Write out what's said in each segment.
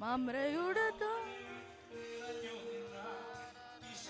మమ్రయుడతో. దిశ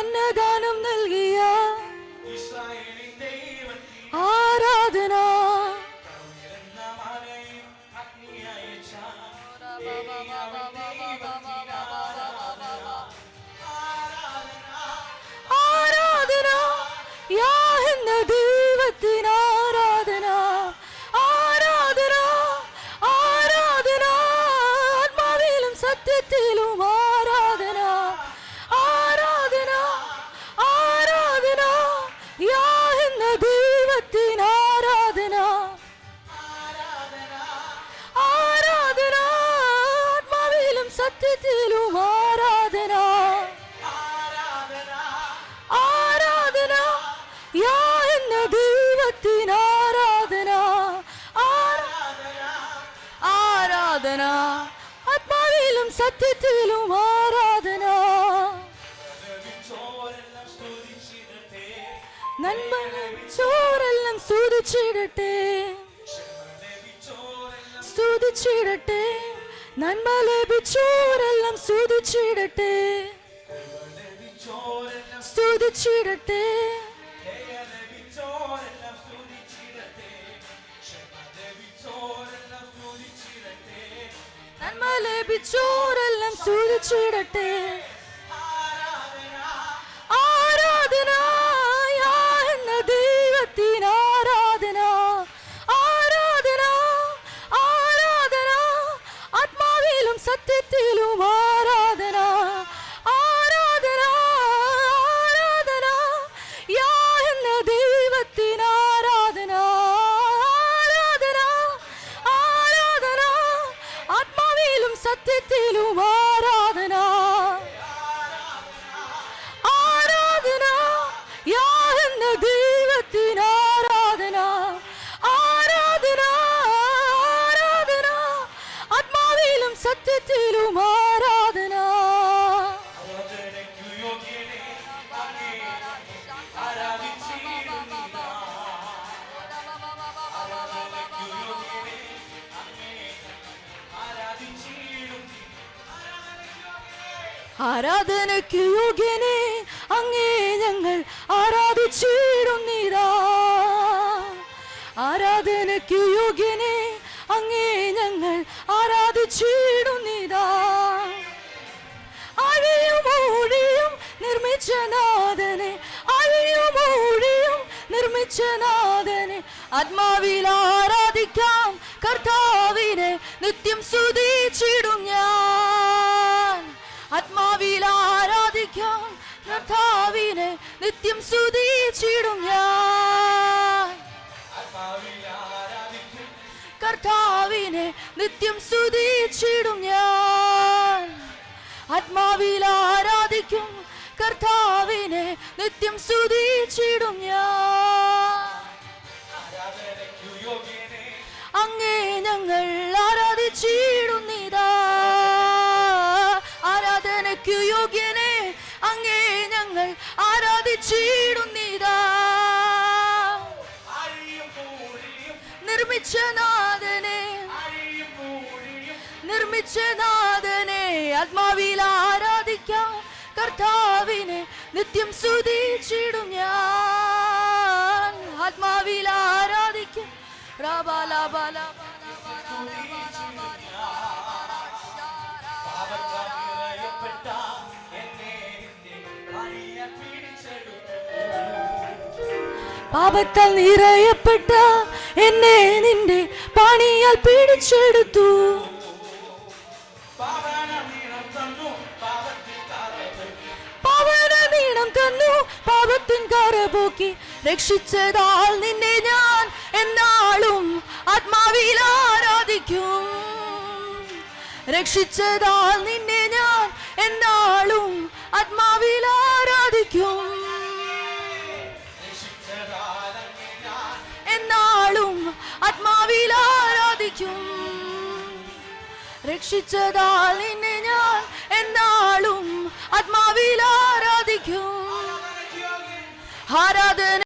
Sen nedenim സ്തുതിച്ചിടട്ടെ. നന്മ ലഭിച്ചോരെല്ലാം സ്തുതിച്ചിടട്ടെ. ആരാധന എന്ന ദൈവത്തിന് ആരാധന ആരാധന. ആത്മാവിലും സത്യത്തിലും ആരാധനയ്ക്ക് യോഗ്യനെ അങ്ങേ ഞങ്ങൾ ആരാധിച്ചിടുന്നിതാ. ആരാധനയ്ക്ക് യോഗ്യനെ അങ്ങേ ഞങ്ങൾ ആരാധിച്ചിടുന്നിതാ. അഴിയും ഊഴിയും നിർമ്മിച്ച നാഥനെ അഴിയും ഊഴിയും നിർമ്മിച്ച നാഥനെ ആത്മാവിൽ ആരാധിക്കാം കർത്താവിനെ നിത്യം സ്തുതിച്ചിടും ഞാൻ. ആത്മാവിൽ ആരാധിക്കാം. കർത്താവിനെ നിത്യം സ്തുതിച്ചിടും ഞാൻ. കർത്താവിനെ നിത്യം സ്തുതിച്ചിടും ഞാൻ. ആത്മാവിൽ ആരാധിക്കും. കർത്താവിനെ നിത്യം സ്തുതിച്ചിടും ഞാൻ. അങ്ങേ ഞങ്ങൾ ആരാധിച്ചിടുന്നിതാ പൂഴിയും നിർമ്മിച്ച നാഥനെ നിർമ്മിച്ച നാഥനെ ആത്മാവിൽ ആരാധിക്കാം. കർത്താവിനെ നിത്യം സ്തുതിച്ചിടും ഞാൻ. ആത്മാവിൽ ആരാധിക്കാം. പാപത്താൽ പാപത്താൽ നിറയപ്പെട്ട എന്നെ നിന്റെ പണിയാൽ പിടിച്ചെടുത്തു പാവന നിറം തന്നു പാപത്തിൻ കരപോക്കി രക്ഷിച്ചതാൽ നിന്നെ ഞാൻ എന്നാളും ആത്മാവിൽ ആരാധിക്കും. രക്ഷിച്ചതാൽ നിന്നെ ഞാൻ എന്നാളും ആത്മാവിൽ ആരാധിക്കും. ആത്മാവിൽ ആരാധിക്കും രക്ഷിച്ചതാൽ നിന്നെ ഞാൻ എന്നാളും ആത്മാവിൽ ആരാധിക്കും ആരാധന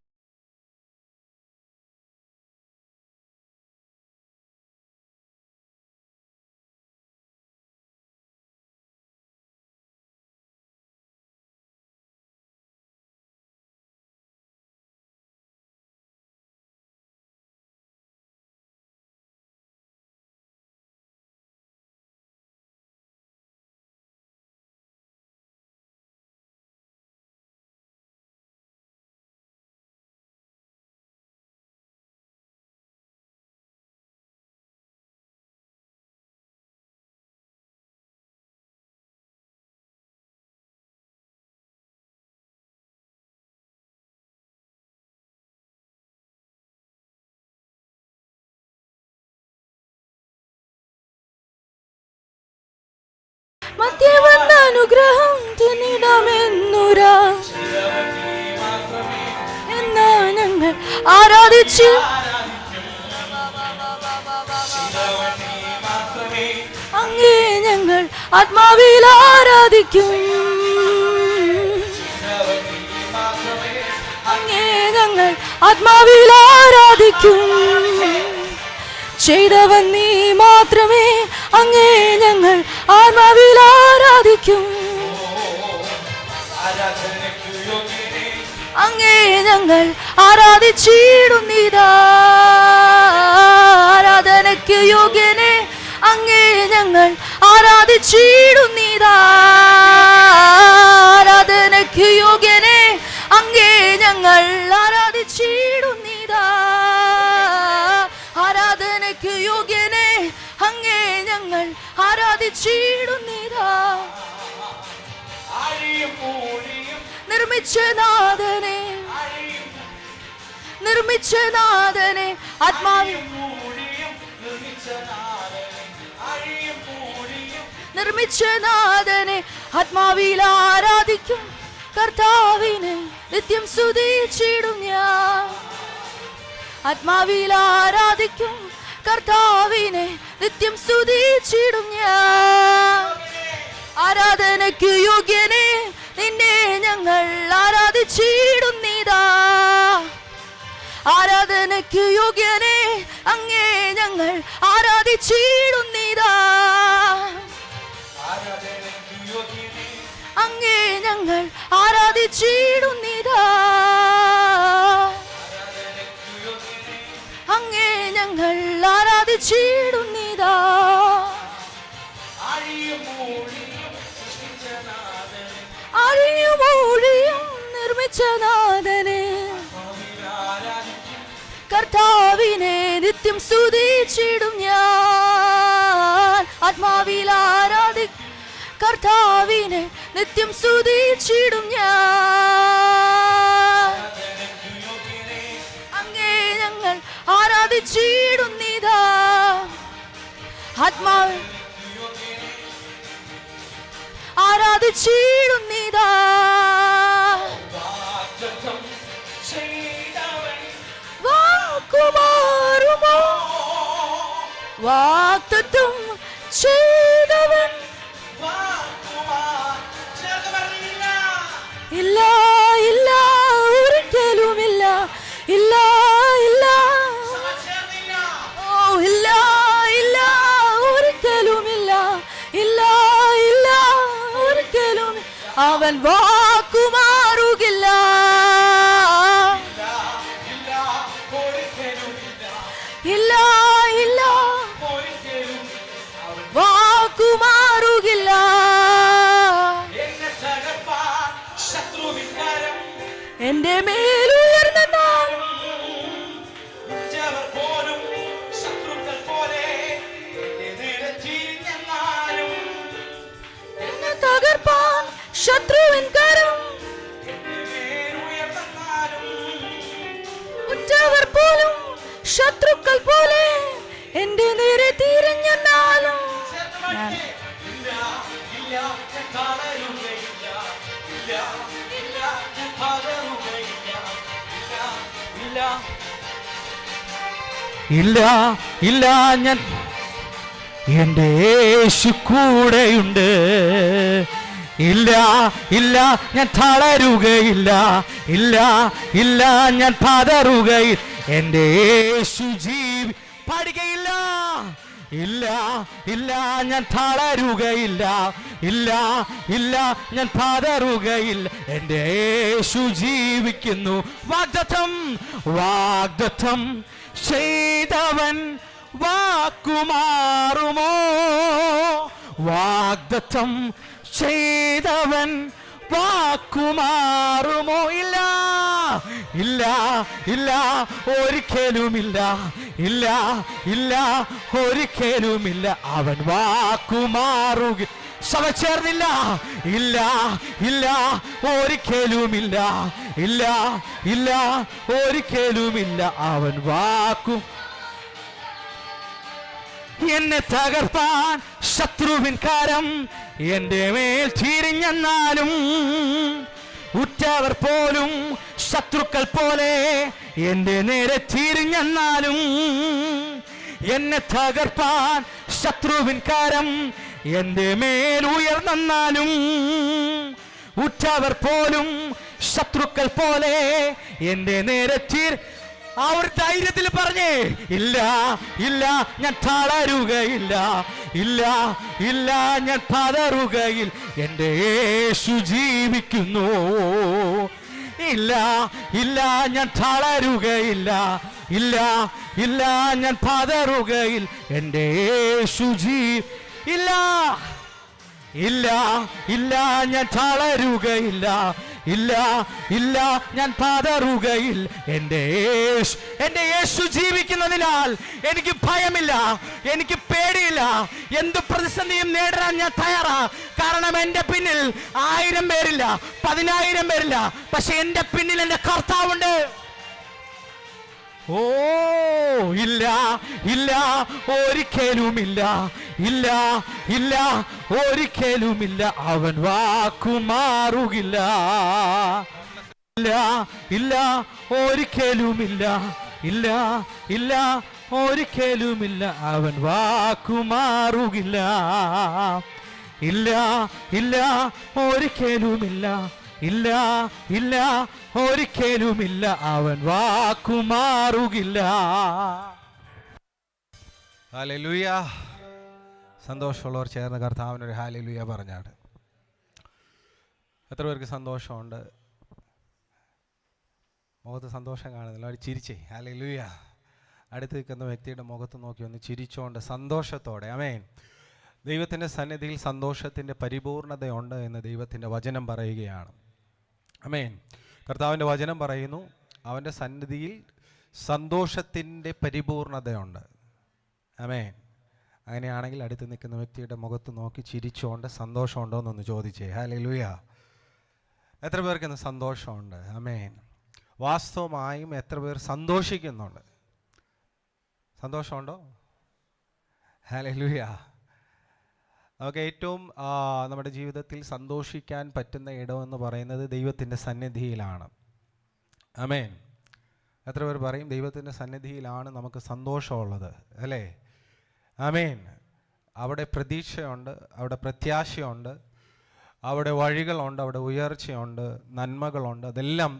മധ്യ വന്ന അനുഗ്രഹം തിന്നിടമെന്നുരാ. എന്നാ ഞങ്ങൾ ആരാധിച്ചു? അങ്ങേ ഞങ്ങൾ ആത്മാവിൽ ആരാധിക്കും. അങ്ങേ ഞങ്ങൾ ആത്മാവിൽ ആരാധിക്കും. ചെയ്തവൻ നീ മാത്രമേ അങ്ങേ ഞങ്ങൾ ആത്മാവിൽ ആരാധിക്കും. അങ്ങേ ഞങ്ങൾ ആരാധിച്ചിടുന്നിതാ ആരാധനയ്ക്ക് യോഗ്യനെ അങ്ങേ ഞങ്ങൾ ആരാധിച്ചിടുന്നിതാ ആരാധിച്ചിടുന്നിതാ? നിർമ്മിച്ച നാഥനെ നിർമ്മിച്ച നാഥനെ ആത്മാവിൽ നിർമ്മിച്ച നാഥനെ ആത്മാവിൽ ആരാധിക്കും. കർത്താവിനെ നിത്യം സ്തുതിച്ചിടും ഞാൻ. ആത്മാവിൽ ആരാധിക്കും. കർത്താവിനെ നിത്യം സ്തുതിച്ചിടും ഞാൻ. ആരാധനയ്ക്ക് യോഗ്യനെ നിന്നെ ഞങ്ങൾ ആരാധിച്ചിടും നീതാ. ആരാധനയ്ക്ക് യോഗ്യനെ അങ്ങേ ഞങ്ങൾ ആരാധിച്ചിടുന്നിതാ ആരാധനയ്ക്ക് യോഗ്യനെ അങ്ങേ ഞങ്ങൾ ആരാധിച്ചിടുന്നിതാ നാഥനെ കർത്താവിനെ നിത്യം സ്തുതിച്ചിടും ഞാൻ. ആത്മാവിൽ ആരാധി കർത്താവിനെ നിത്യം സ്തുതിച്ചിടും ഞാൻ. അങ്ങേ ഞങ്ങൾ ആരാധിച്ചിടുന്നിതാ. ആത്മാവ് ആരാധിച്ചിടുന്നിതാ. വാക്തത്വം ചെയ്തവൻ. ഇല്ല ഇല്ല ഒരിക്കലുമില്ല. ഇല്ല ഇല്ല. ഓ ഇല്ല ഇല്ല ഒരിക്കലുമില്ല. ഇല്ല ഇല്ല ഒരിക്കലും. അവൻ വാക്കുമാറുകില്ല ഇല്ല ഇല്ല ഞാൻ എന്റെ യേശു കൂടെയുണ്ട്. ഇല്ല ഇല്ല ഞാൻ തളരുകയില്ല. ഇല്ല ഇല്ല ഞാൻ പതറുകയില്ല എന്റെ യേശു ജീവി പാടുകയില്ല ഇല്ല ഇല്ല ഞാൻ തളരുകയില്ല. ഇല്ല ഇല്ല ഞാൻ പതറുകയില്ല എന്റെ യേശു ജീവിക്കുന്നു. വാഗ്ദത്തം വാഗ്ദത്തം ചെയ്തവൻ വാക്കുമാറുമോ? വാഗ്ദത്തം ചെയ്തവൻ വാക്കുമാറുമോ? ഇല്ല ഇല്ല ഇല്ല ഒരിക്കലുമില്ല. ഇല്ല ഇല്ല ഒരിക്കലുമില്ല. അവൻ വാക്കുമാറുക സഭ ചേർന്നില്ല. ഇല്ല ഇല്ല ഒരിക്കലുമില്ല ഇല്ല ഇല്ല ഒരിക്കലുമില്ല അവൻ വാക്കും. എന്നെ തകർപ്പാൻ ശത്രുവിൻ കാരം എന്റെ മേൽ തിരിഞ്ഞെന്നാലും ഉറ്റവർ പോലും ശത്രുക്കൾ പോലെ എന്റെ നേരെ തിരിഞ്ഞെന്നാലും എന്നെ തകർപ്പാൻ ശത്രുവിൻ കാരം എന്റെ മേലുയർന്നാലും ഉറ്റവർ പോലും ശത്രുക്കൾ പോലെ എന്റെ നേരെ തീർ ആ ഒരു ധൈര്യത്തിൽ പറഞ്ഞേ ഇല്ല ഇല്ല ഞാൻ തളരുകയില്ല ഇല്ല ഇല്ല ഞാൻ തളരുകയിൽ എന്റെ യേശു ജീവിക്കുന്നു. ഇല്ല ഇല്ല ഞാൻ തളരുകയില്ല ഇല്ല ഇല്ല ഞാൻ പതറുകയിൽ എന്റെ യേശു ജീ ഇല്ല. ഇല്ല ഇല്ല ഞാൻ തളരുകയില്ല. ഇല്ല ഇല്ല ഞാൻ പതറുകയില്ല എന്റെ യേശു എന്റെ യേശു ജീവിക്കുന്നതിനാൽ എനിക്ക് ഭയമില്ല എനിക്ക് പേടിയില്ല. എന്ത് പ്രതിസന്ധിയും നേരിടാൻ ഞാൻ തയ്യാറാ. കാരണം എന്റെ പിന്നിൽ ആയിരം പേരില്ല പതിനായിരം പേരില്ല. പക്ഷെ എന്റെ പിന്നിൽ എന്റെ കർത്താവുണ്ട്. ഓ ഇല്ല ഇല്ല ഒരിക്കലുമില്ല ഇല്ല ഇല്ല ഒരിക്കലുമില്ല. അവൻ വാക്കുമാറുകില്ല. ഇല്ല ഇല്ല ഒരിക്കലുമില്ല. ഇല്ല ഇല്ല ഒരിക്കലുമില്ല. അവൻ വാക്കുമാറുകില്ല. ഇല്ല ഇല്ല ഒരിക്കലുമില്ല. ഇല്ല ഇല്ല ഒരിക്കലുമില്ല. അവൻ വാക്കുമാറുകില്ല ഹാലലുയ സന്തോഷമുള്ളവർ ചേർന്ന് കർത്താവിനൊരു ഹാലലുയ പറഞ്ഞാണ് എത്ര പേർക്ക് സന്തോഷമുണ്ട്? മുഖത്ത് സന്തോഷം കാണുന്നില്ല. അവർ ചിരിച്ചേ. ഹാലലുയ ലൂയ അടുത്ത് നിൽക്കുന്ന വ്യക്തിയുടെ മുഖത്ത് നോക്കി ഒന്ന് ചിരിച്ചുകൊണ്ട് സന്തോഷത്തോടെ. അമേൻ ദൈവത്തിന്റെ സന്നിധിയിൽ സന്തോഷത്തിന്റെ പരിപൂർണതയുണ്ട് എന്ന് ദൈവത്തിന്റെ വചനം പറയുകയാണ്. അമേൻ കർത്താവിന്റെ വചനം പറയുന്നു അവന്റെ സന്നിധിയിൽ സന്തോഷത്തിന്റെ പരിപൂർണതയുണ്ട്. അമേ അങ്ങനെയാണെങ്കിൽ അടുത്ത് നിൽക്കുന്ന വ്യക്തിയുടെ മുഖത്ത് നോക്കി ചിരിച്ചുകൊണ്ട് സന്തോഷമുണ്ടോ എന്നൊന്ന് ചോദിച്ചേ. ഹാലേ ലൂയ എത്ര പേർക്ക് ഇന്ന് സന്തോഷമുണ്ട്? അമേൻ വാസ്തവമായും എത്ര പേർ സന്തോഷിക്കുന്നുണ്ട്? സന്തോഷമുണ്ടോ? ഹാലേ ലൂയ നമുക്ക് ഏറ്റവും നമ്മുടെ ജീവിതത്തിൽ സന്തോഷിക്കാൻ പറ്റുന്ന ഇടമെന്ന് പറയുന്നത് ദൈവത്തിന്റെ സന്നിധിയിലാണ്. അമേൻ എത്ര പേർ പറയും ദൈവത്തിന്റെ സന്നിധിയിലാണ് നമുക്ക് സന്തോഷമുള്ളത് അല്ലേ? അമേൻ അവിടെ പ്രതീക്ഷയുണ്ട് അവിടെ പ്രത്യാശയുണ്ട് അവിടെ വഴികളുണ്ട് അവിടെ ഉയർച്ചയുണ്ട് നന്മകളുണ്ട് അതെല്ലാം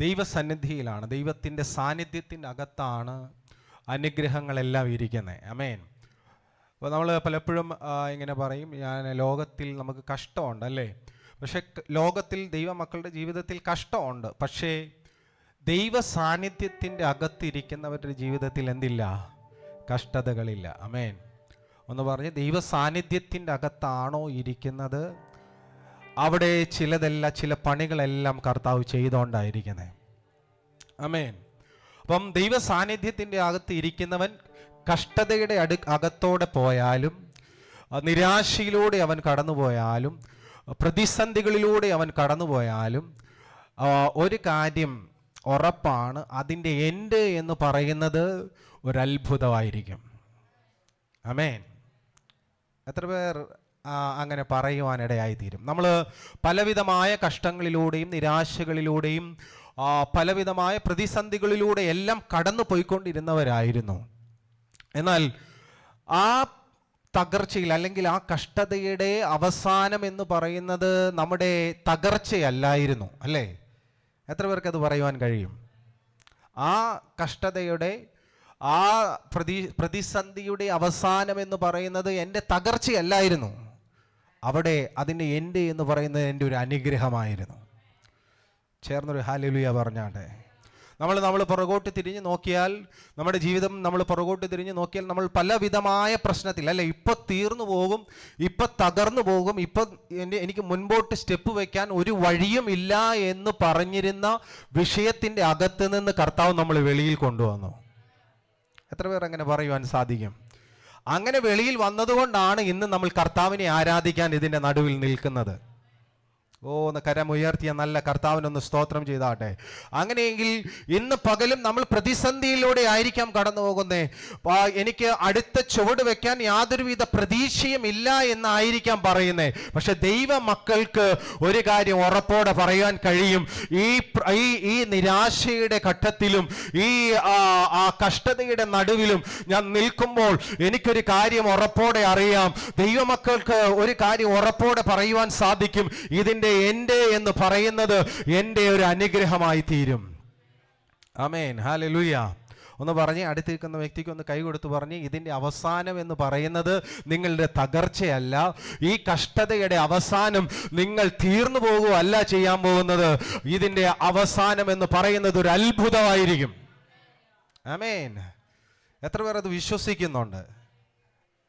ദൈവസന്നിധിയിലാണ് ദൈവത്തിന്റെ സാന്നിധ്യത്തിന്റെ അകത്താണ് അനുഗ്രഹങ്ങളെല്ലാം ഇരിക്കുന്നത്. അമേൻ അപ്പോൾ നമ്മൾ പലപ്പോഴും ഇങ്ങനെ പറയും ഞാൻ ലോകത്തിൽ നമുക്ക് കഷ്ടമുണ്ട് അല്ലേ? പക്ഷെ ലോകത്തിൽ ദൈവമക്കളുടെ ജീവിതത്തിൽ കഷ്ടമുണ്ട്. പക്ഷേ ദൈവ സാന്നിധ്യത്തിന്റെ അകത്തിരിക്കുന്നവരുടെ ജീവിതത്തിൽ എന്തില്ല? കഷ്ടതകളില്ല. അമേൻ ഒന്ന് പറഞ്ഞ് ദൈവ സാന്നിധ്യത്തിന്റെ അകത്താണോ ഇരിക്കുന്നത്? അവിടെ ചിലതെല്ലാം ചില പണികളെല്ലാം കർത്താവ് ചെയ്തുകൊണ്ടായിരിക്കുന്നത് അമേൻ അപ്പം ദൈവ സാന്നിധ്യത്തിന്റെ അകത്ത് ഇരിക്കുന്നവൻ കഷ്ടതയുടെ അടു അകത്തോടെ പോയാലും നിരാശയിലൂടെ അവൻ കടന്നുപോയാലും പ്രതിസന്ധികളിലൂടെ അവൻ കടന്നുപോയാലും പോയാലും ഒരു കാര്യം ഉറപ്പാണ് അതിന്റെ എൻഡ് എന്ന് പറയുന്നത് ഒരത്ഭുതമായിരിക്കും. അമേൻ എത്ര പേർ അങ്ങനെ പറയുവാനിടയായിത്തീരും. നമ്മൾ പലവിധമായ കഷ്ടങ്ങളിലൂടെയും നിരാശകളിലൂടെയും പലവിധമായ പ്രതിസന്ധികളിലൂടെ എല്ലാം കടന്നു പോയിക്കൊണ്ടിരുന്നവരായിരുന്നു എന്നാൽ ആ തകർച്ചയിൽ അല്ലെങ്കിൽ ആ കഷ്ടതയുടെ അവസാനം എന്ന് പറയുന്നത് നമ്മുടെ തകർച്ചയല്ലായിരുന്നു അല്ലേ? എത്ര പേർക്ക് അത് പറയുവാൻ കഴിയും? ആ കഷ്ടതയുടെ ആ പ്രതി പ്രതിസന്ധിയുടെ അവസാനം എന്ന് പറയുന്നത് എന്റെ തകർച്ചയല്ലായിരുന്നു. അവിടെ അതിന്റെ എന്റെ എന്ന് പറയുന്നത് എന്റെ ഒരു അനുഗ്രഹമായിരുന്നു. ചേർന്നൊരു ഹാലലുയ പറഞ്ഞാട്ടെ. നമ്മൾ നമ്മൾ പുറകോട്ട് തിരിഞ്ഞ് നോക്കിയാൽ നമ്മുടെ ജീവിതം നമ്മൾ പുറകോട്ട് തിരിഞ്ഞ് നോക്കിയാൽ നമ്മൾ പലവിധമായ പ്രശ്നത്തിൽ അല്ലെ? ഇപ്പൊ തീർന്നു പോകും ഇപ്പൊ തകർന്നു പോകും ഇപ്പൊ എനിക്ക് മുൻപോട്ട് സ്റ്റെപ്പ് വെക്കാൻ ഒരു വഴിയും ഇല്ല എന്ന് പറഞ്ഞിരുന്ന വിഷയത്തിന്റെ അകത്ത് നിന്ന് കർത്താവ് നമ്മൾ വെളിയിൽ കൊണ്ടുവന്നു. എത്ര പേർ അങ്ങനെ പറയുവാൻ സാധിക്കും? അങ്ങനെ വെളിയിൽ വന്നതുകൊണ്ടാണ് ഇന്ന് നമ്മൾ കർത്താവിനെ ആരാധിക്കാൻ ഇതിന്റെ നടുവിൽ നിൽക്കുന്നത്. ഓ ഒന്ന് കരമുയർത്തിയ നല്ല കർത്താവിനൊന്ന് സ്തോത്രം ചെയ്താട്ടെ. അങ്ങനെയെങ്കിൽ ഇന്ന് പകലും നമ്മൾ പ്രതിസന്ധിയിലൂടെ ആയിരിക്കാം കടന്നു പോകുന്നേ. എനിക്ക് അടുത്ത ചുവട് വെക്കാൻ യാതൊരുവിധ പ്രതീക്ഷയും ഇല്ല എന്നായിരിക്കാം പറയുന്നേ. പക്ഷെ ദൈവ മക്കൾക്ക് ഒരു കാര്യം ഉറപ്പോടെ പറയാൻ കഴിയും. ഈ ഈ ഈ നിരാശയുടെ ഘട്ടത്തിലും ഈ ആ, കഷ്ടതയുടെ നടുവിലും ഞാൻ നിൽക്കുമ്പോൾ എനിക്കൊരു കാര്യം ഉറപ്പോടെ അറിയാം. ദൈവമക്കൾക്ക് ഒരു കാര്യം ഉറപ്പോടെ പറയുവാൻ സാധിക്കും. ഇതിന്റെ എന്റെ എന്ന് പറയുന്നത് എന്റെ ഒരു അനുഗ്രഹമായി തീരും. അമേൻ ആമേൻ. ഹാലലുയ ഒന്ന് പറഞ്ഞ് അടുത്ത് നിൽക്കുന്ന വ്യക്തിക്ക് ഒന്ന് കൈ കൊടുത്ത് പറഞ്ഞ് ഇതിന്റെ അവസാനം എന്ന് പറയുന്നത് നിങ്ങളുടെ തകർച്ചയല്ല. ഈ കഷ്ടതയുടെ അവസാനം നിങ്ങൾ തീർന്നു പോകുകയല്ല ചെയ്യാൻ പോകുന്നത്. ഇതിന്റെ അവസാനം എന്ന് പറയുന്നത് ഒരു അത്ഭുതമായിരിക്കും. അമേൻ എത്ര പേർ അത് വിശ്വസിക്കുന്നുണ്ട്?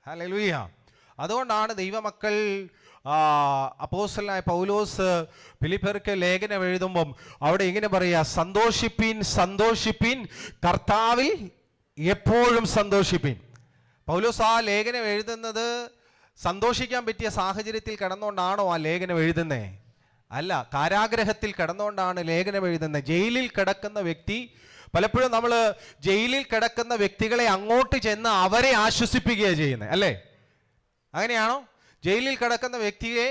ഹല്ലേലൂയ. അതുകൊണ്ടാണ് ദൈവമക്കൾ അപ്പോസലായ പൗലോസ് ഫിലിപ്പർക്ക് ലേഖനം എഴുതുമ്പം അവിടെ ഇങ്ങനെ പറയുക സന്തോഷിപ്പീൻ സന്തോഷിപ്പീൻ കർത്താവിൽ എപ്പോഴും സന്തോഷിപ്പീൻ. പൗലോസ് ആ ലേഖനം എഴുതുന്നത് സന്തോഷിക്കാൻ പറ്റിയ സാഹചര്യത്തിൽ കിടന്നുകൊണ്ടാണോ ആ ലേഖനം എഴുതുന്നേ? അല്ല കാരാഗ്രഹത്തിൽ കിടന്നുകൊണ്ടാണ് ലേഖനം എഴുതുന്നത്. ജയിലിൽ കിടക്കുന്ന വ്യക്തി പലപ്പോഴും നമ്മൾ ജയിലിൽ കിടക്കുന്ന വ്യക്തികളെ അങ്ങോട്ട് ചെന്ന് അവരെ ആശ്വസിപ്പിക്കുകയാണ് ചെയ്യുന്നത് അല്ലേ? അങ്ങനെയാണോ? ജയിലിൽ കിടക്കുന്ന വ്യക്തിയെ